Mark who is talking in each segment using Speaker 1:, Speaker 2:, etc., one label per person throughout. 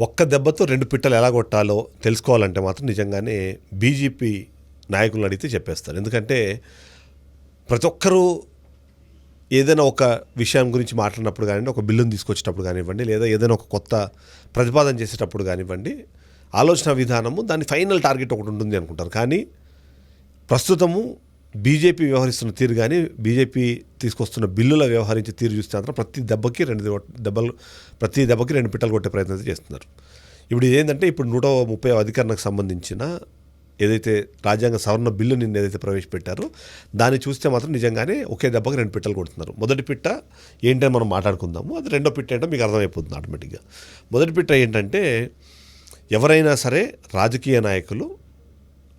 Speaker 1: ఒక్క దెబ్బతో రెండు పిట్టలు ఎలా కొట్టాలో తెలుసుకోవాలంటే మాత్రం నిజంగానే బీజేపీ నాయకులను అడిగితే చెప్పేస్తారు. ఎందుకంటే ప్రతి ఒక్కరూ ఏదైనా ఒక విషయం గురించి మాట్లాడినప్పుడు కానివ్వండి ఒక బిల్లును తీసుకొచ్చేటప్పుడు కానివ్వండి లేదా ఏదైనా ఒక కొత్త ప్రతిపాదన చేసేటప్పుడు కానివ్వండి ఆలోచన విధానము దాని ఫైనల్ టార్గెట్ ఒకటి ఉంటుంది అనుకుంటారు. కానీ ప్రస్తుతము బీజేపీ వ్యవహరిస్తున్న తీరు కానీ బీజేపీ తీసుకొస్తున్న బిల్లుల వ్యవహరించే తీరు చూస్తే మాత్రం ప్రతి దెబ్బకి రెండు దెబ్బలు ప్రతి దెబ్బకి రెండు పిట్టలు కొట్టే ప్రయత్నం చేస్తున్నారు. ఇప్పుడు ఏంటంటే ఇప్పుడు నూట ముప్పై అధికరణకు సంబంధించిన ఏదైతే రాజ్యాంగ సవరణ బిల్లు నిన్న ఏదైతే ప్రవేశపెట్టారో దాన్ని చూస్తే మాత్రం నిజంగానే ఒకే దెబ్బకి రెండు పిట్టలు కొడుతున్నారు. మొదటి పిట్ట ఏంటని మనం మాట్లాడుకుందాము. అది రెండో పిట్ట ఏంటో మీకు అర్థమైపోతుంది ఆటోమేటిక్గా. మొదటి పిట్ట ఏంటంటే ఎవరైనా సరే రాజకీయ నాయకులు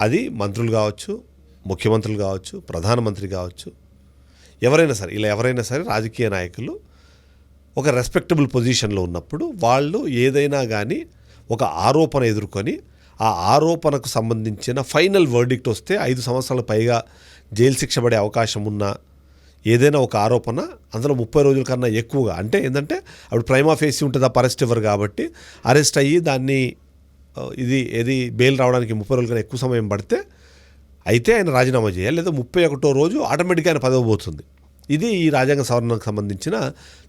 Speaker 1: అది మంత్రులు కావచ్చు ముఖ్యమంత్రులు కావచ్చు ప్రధానమంత్రి కావచ్చు ఎవరైనా సరే ఇలా ఎవరైనా సరే రాజకీయ నాయకులు ఒక రెస్పెక్టబుల్ పొజిషన్లో ఉన్నప్పుడు వాళ్ళు ఏదైనా కానీ ఒక ఆరోపణ ఎదుర్కొని ఆ ఆరోపణకు సంబంధించిన ఫైనల్ వర్డిక్ట్ వస్తే ఐదు సంవత్సరాల పైగా జైలు శిక్ష పడే అవకాశం ఉన్న ఏదైనా ఒక ఆరోపణ అందులో ముప్పై రోజుల కన్నా ఎక్కువగా అంటే ఏంటంటే అప్పుడు ప్రైమా ఫేసి ఉంటుంది ఆ అరెస్ట్ ఇవ్వరు కాబట్టి అరెస్ట్ అయ్యి దాన్ని ఇది ఏది బెయిల్ రావడానికి ముప్పై రోజుల కన్నా ఎక్కువ సమయం పడితే అయితే ఆయన రాజీనామా చేయాలి లేదా ముప్పై ఒకటో రోజు ఆటోమేటిక్గా ఆయన పదవి పోతుంది. ఇది ఈ రాజ్యాంగ సవరణకు సంబంధించిన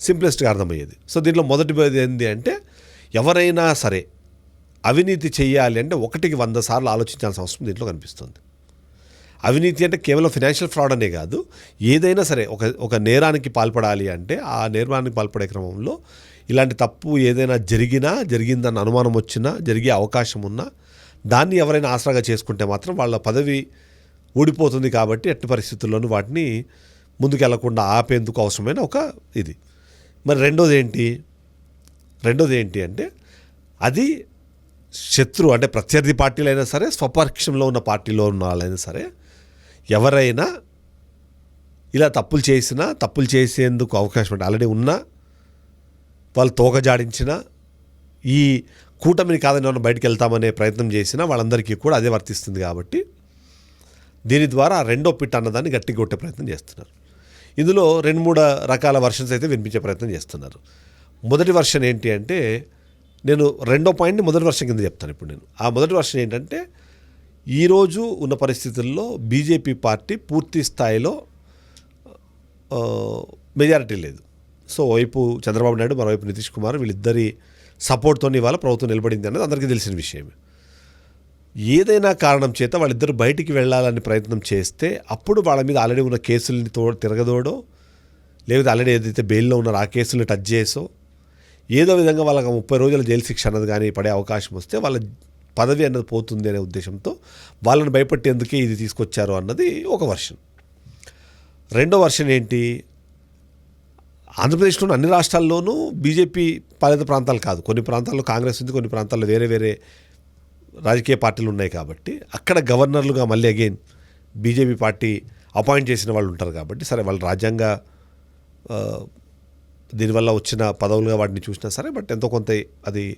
Speaker 1: సింప్లెస్ట్గా అర్థమయ్యేది. సో దీంట్లో మొదటి ఏంటి అంటే ఎవరైనా సరే అవినీతి చేయాలి అంటే ఒకటికి వంద సార్లు ఆలోచించాల్సిన అవసరం దీంట్లో కనిపిస్తుంది. అవినీతి అంటే కేవలం ఫినాన్షియల్ ఫ్రాడ్ అనే కాదు ఏదైనా సరే ఒక ఒక నేరానికి పాల్పడాలి అంటే ఆ నేరానికి పాల్పడే క్రమంలో ఇలాంటి తప్పు ఏదైనా జరిగినా జరిగిందన్న అనుమానం వచ్చినా జరిగే అవకాశం ఉన్నా దాన్ని ఎవరైనా ఆసరాగా చేసుకుంటే మాత్రం వాళ్ళ పదవి ఊడిపోతుంది కాబట్టి ఎట్టి పరిస్థితుల్లోనూ వాటిని ముందుకెళ్ళకుండా ఆపేందుకు అవసరమైన ఒక ఇది. మరి రెండోది ఏంటి? రెండోది ఏంటి అంటే అది శత్రు అంటే ప్రత్యర్థి పార్టీలైనా సరే స్వపక్షంలో ఉన్న పార్టీలో ఉన్న వాళ్ళైనా సరే ఎవరైనా ఇలా తప్పులు చేసినా తప్పులు చేసేందుకు అవకాశం అంటే ఆల్రెడీ ఉన్నా వాళ్ళు తోకజాడించిన ఈ కూటమిని కాదని మనం బయటకు వెళ్తామనే ప్రయత్నం చేసినా వాళ్ళందరికీ కూడా అదే వర్తిస్తుంది కాబట్టి దీని ద్వారా రెండో పిట్ అన్నదాన్ని గట్టిగా కొట్టే ప్రయత్నం చేస్తున్నారు. ఇందులో రెండు మూడు రకాల వర్షన్స్ అయితే వినిపించే ప్రయత్నం చేస్తున్నారు. మొదటి వర్షన్ ఏంటి అంటే నేను రెండో పాయింట్ని మొదటి వర్షం కింద చెప్తాను ఇప్పుడు నేను. ఆ మొదటి వర్షన్ ఏంటంటే ఈరోజు ఉన్న పరిస్థితుల్లో బీజేపీ పార్టీ పూర్తి స్థాయిలో మెజారిటీ లేదు. సో వైపు చంద్రబాబు నాయుడు మరోవైపు నితీష్ కుమార్ వీళ్ళిద్దరి సపోర్ట్తో ఇవాళ ప్రభుత్వం నిలబడింది అనేది అందరికీ తెలిసిన విషయమే. ఏదైనా కారణం చేత వాళ్ళిద్దరు బయటికి వెళ్ళాలని ప్రయత్నం చేస్తే అప్పుడు వాళ్ళ మీద ఆల్రెడీ ఉన్న కేసుల్ని తో తిరగదోడో లేకపోతే ఆల్రెడీ ఏదైతే బెయిల్లో ఉన్నారో ఆ కేసుల్ని టచ్ చేసో ఏదో విధంగా వాళ్ళకి ముప్పై రోజుల జైలు శిక్ష అన్నది కానీ పడే అవకాశం వస్తే వాళ్ళ పదవి అన్నది పోతుంది అనే ఉద్దేశంతో వాళ్ళని భయపెట్టేందుకే ఇది తీసుకొచ్చారు అన్నది ఒక వర్షన్. రెండో వర్షన్ ఏంటి? ఆంధ్రప్రదేశ్లోని అన్ని రాష్ట్రాల్లోనూ బీజేపీ పాలిత ప్రాంతాలు కాదు. కొన్ని ప్రాంతాల్లో కాంగ్రెస్ ఉంది కొన్ని ప్రాంతాల్లో వేరే వేరే రాజకీయ పార్టీలు ఉన్నాయి కాబట్టి అక్కడ గవర్నర్లుగా మళ్ళీ అగైన్ బీజేపీ పార్టీ అపాయింట్ చేసిన వాళ్ళు ఉంటారు కాబట్టి సరే వాళ్ళు రాజ్యాంగ దీనివల్ల వచ్చిన పదవులుగా వాటిని చూసినా సరే బట్ ఎంతో కొంత అది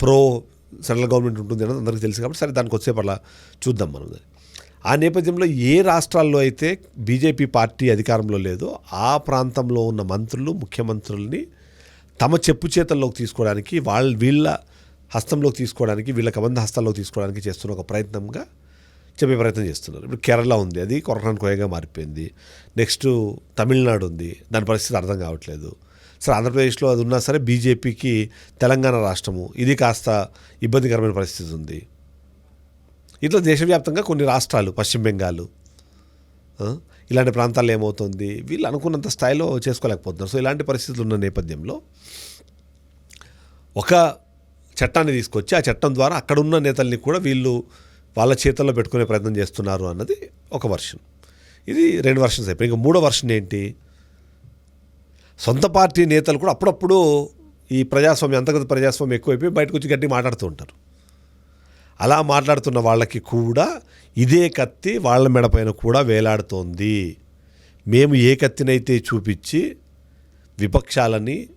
Speaker 1: ప్రో సెంట్రల్ గవర్నమెంట్ ఉంటుంది అనేది అందరికీ తెలుసు కాబట్టి సరే దానికి వచ్చే అలా చూద్దాం మనం ఆ నేపథ్యంలో ఏ రాష్ట్రాల్లో అయితే బీజేపీ పార్టీ అధికారంలో లేదో ఆ ప్రాంతంలో ఉన్న మంత్రులు ముఖ్యమంత్రుల్ని తమ చెప్పు చేతల్లోకి తీసుకోవడానికి వాళ్ళ వీళ్ళ హస్తంలోకి తీసుకోవడానికి వీళ్ళ కబంధ హస్తాల్లోకి తీసుకోవడానికి చేస్తున్న ఒక ప్రయత్నంగా చెప్పే ప్రయత్నం చేస్తున్నారు. ఇప్పుడు కేరళ ఉంది అది కొరకాన్ కోయగా మారిపోయింది. నెక్స్ట్ తమిళనాడు ఉంది దాని పరిస్థితి అర్థం కావట్లేదు. సరే ఆంధ్రప్రదేశ్లో అది ఉన్నా సరే బీజేపీకి తెలంగాణ రాష్ట్రము ఇది కాస్త ఇబ్బందికరమైన పరిస్థితి ఉంది. ఇట్లా దేశవ్యాప్తంగా కొన్ని రాష్ట్రాలు పశ్చిమ బెంగాల్ ఇలాంటి ప్రాంతాల్లో ఏమవుతుంది? వీళ్ళు అనుకున్నంత స్థాయిలో చేసుకోలేకపోతున్నారు. సో ఇలాంటి పరిస్థితులు ఉన్న నేపథ్యంలో ఒక చట్టాన్ని తీసుకొచ్చి ఆ చట్టం ద్వారా అక్కడ ఉన్న నేతల్ని కూడా వీళ్ళు వాళ్ళ చేతుల్లో పెట్టుకునే ప్రయత్నం చేస్తున్నారు అన్నది ఒక వర్షన్. ఇది రెండు వర్షన్స్ అయిపోయి ఇంకా మూడో వర్షన్ ఏంటి? సొంత పార్టీ నేతలు కూడా అప్పుడప్పుడు ఈ ప్రజాస్వామ్యం అంతర్గత ప్రజాస్వామ్యం ఎక్కువైపోయి బయటకు వచ్చి గట్టి మాట్లాడుతూ ఉంటారు. అలా మాట్లాడుతున్న వాళ్ళకి కూడా ఇదే కత్తి వాళ్ళ మెడపైన కూడా వేలాడుతోంది. మేము ఏ కత్తినైతే చూపించి విపక్షాలని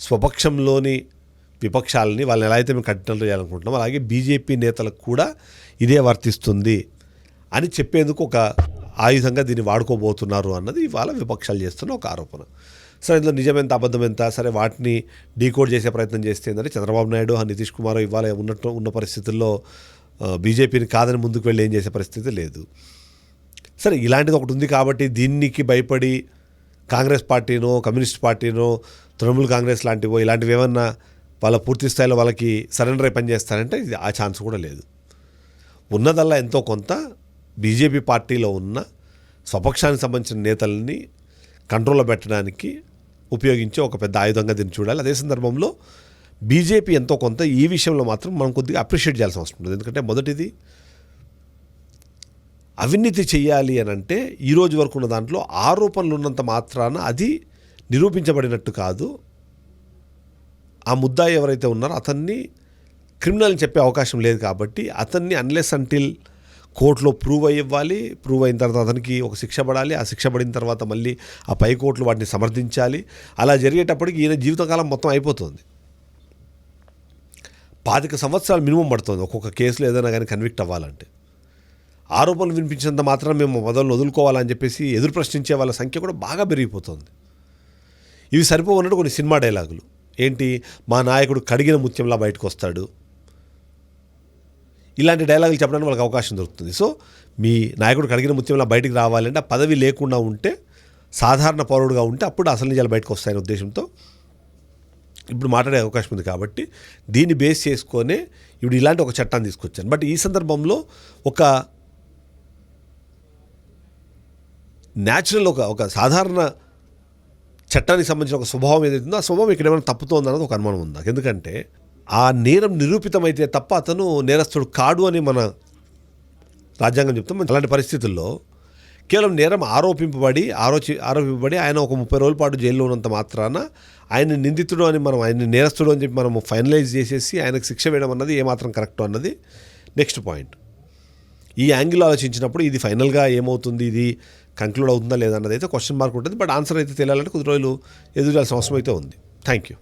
Speaker 1: స్వపక్షంలోని విపక్షాలని వాళ్ళని ఎలా అయితే మేము కఠినం చేయాలనుకుంటున్నాం అలాగే బీజేపీ నేతలకు కూడా ఇదే వర్తిస్తుంది అని చెప్పేందుకు ఒక ఆయుధంగా దీన్ని వాడుకోబోతున్నారు అన్నది ఇవాళ విపక్షాలు చేస్తున్న ఒక ఆరోపణ. సరే ఇందులో నిజమెంత అబద్ధం ఎంత సరే వాటిని డీకోడ్ చేసే ప్రయత్నం చేస్తే ఏంటంటే చంద్రబాబు నాయుడు నితీష్ కుమార్ ఇవాళ ఉన్నట్టు ఉన్న పరిస్థితుల్లో బీజేపీని కాదని ముందుకు వెళ్ళి ఏం చేసే పరిస్థితి లేదు. సరే ఇలాంటిది ఒకటి ఉంది కాబట్టి దీనికి భయపడి కాంగ్రెస్ పార్టీనో కమ్యూనిస్ట్ పార్టీనో తృణమూల్ కాంగ్రెస్ లాంటివో ఇలాంటివి ఏమన్నా వాళ్ళ పూర్తి స్థాయిలో వాళ్ళకి సరెండర్ అయి పనిచేస్తారంటే ఇది ఆ ఛాన్స్ కూడా లేదు. ఉన్నదల్లా ఎంతో కొంత బీజేపీ పార్టీలో ఉన్న స్వపక్షానికి సంబంధించిన నేతల్ని కంట్రోల్లో పెట్టడానికి ఉపయోగించే ఒక పెద్ద ఆయుధంగా దీన్ని చూడాలి. అదే సందర్భంలో బీజేపీ ఎంతో కొంత ఈ విషయంలో మాత్రం మనం కొద్దిగా అప్రిషియేట్ చేయాల్సిన అవసరం ఉంటుంది. ఎందుకంటే మొదటిది అవినీతి చేయాలి అని అంటే ఈరోజు వరకు ఉన్న దాంట్లో ఆరోపణలు ఉన్నంత మాత్రాన అది నిరూపించబడినట్టు కాదు. ఆ ముద్దాయి ఎవరైతే ఉన్నారో అతన్ని క్రిమినల్ చెప్పే అవకాశం లేదు కాబట్టి అతన్ని అన్లెస్ అంటిల్ కోర్టులో ప్రూవ్ అయ్యి ఇవ్వాలి ప్రూవ్ అయిన తర్వాత అతనికి ఒక శిక్ష పడాలి ఆ శిక్ష పడిన తర్వాత మళ్ళీ ఆ పై కోర్టులు వాటిని సమర్థించాలి. అలా జరిగేటప్పటికి ఈయన జీవితకాలం మొత్తం అయిపోతుంది. పాతిక సంవత్సరాలు మినిమం పడుతుంది ఒక్కొక్క కేసులో ఏదైనా కానీ కన్విక్ట్ అవ్వాలంటే. ఆరోపణలు వినిపించినంత మాత్రం మేము మొదలు వదులుకోవాలని చెప్పేసి ఎదురు ప్రశ్నించే వాళ్ళ సంఖ్య కూడా బాగా పెరిగిపోతుంది. ఇవి సరిపోవన్నట్టు కొన్ని సినిమా డైలాగులు. ఏంటి? మా నాయకుడు కడిగిన ముత్యంలా బయటకు వస్తాడు. ఇలాంటి డైలాగులు చెప్పడానికి వాళ్ళకి అవకాశం దొరుకుతుంది. సో మీ నాయకుడు కడిగిన ముత్యంలా బయటికి రావాలంటే ఆ పదవి లేకుండా ఉంటే సాధారణ పౌరుడుగా ఉంటే అప్పుడు అసలు నిజాలు బయటకు వస్తాయనే ఉద్దేశంతో ఇప్పుడు మాట్లాడే అవకాశం ఉంది కాబట్టి దీన్ని బేస్ చేసుకొనే ఇప్పుడు ఇలాంటి ఒక చట్టాన్ని తీసుకొచ్చాను. బట్ ఈ సందర్భంలో ఒక న్యాచురల్ ఒక ఒక సాధారణ చట్టానికి సంబంధించిన ఒక స్వభావం ఏదైతుందో ఆ స్వభావం ఇక్కడ ఏమైనా తప్పుతోంది అన్నది ఒక అనుమానం ఉంది. ఎందుకంటే ఆ నేరం నిరూపితమైతే తప్ప అతను నేరస్తుడు కాడు అని మన రాజ్యాంగం చెప్తాం అలాంటి పరిస్థితుల్లో కేవలం నేరం ఆరోపింపబడి ఆరోచి ఆరోపింపబడి ఆయన ఒక ముప్పై రోజుల పాటు జైల్లో ఉన్నంత మాత్రాన ఆయన నిందితుడు అని మనం ఆయన నేరస్తుడు అని చెప్పి మనం ఫైనలైజ్ చేసేసి ఆయనకు శిక్ష వేయడం అన్నది ఏమాత్రం కరెక్ట్ అన్నది నెక్స్ట్ పాయింట్. ఈ యాంగిల్ ఆలోచించినప్పుడు ఇది ఫైనల్గా ఏమవుతుంది? ఇది కంక్లూడ్ అవుతుందా లేదా అన్నది అయితే క్వశ్చన్ మార్క్ ఉంటుంది. బట్ ఆన్సర్ అయితే తెలియాలంటే కొద్ది రోజులు ఎదురు చేయాల్సిన అవసరం అయితే ఉంది. Thank you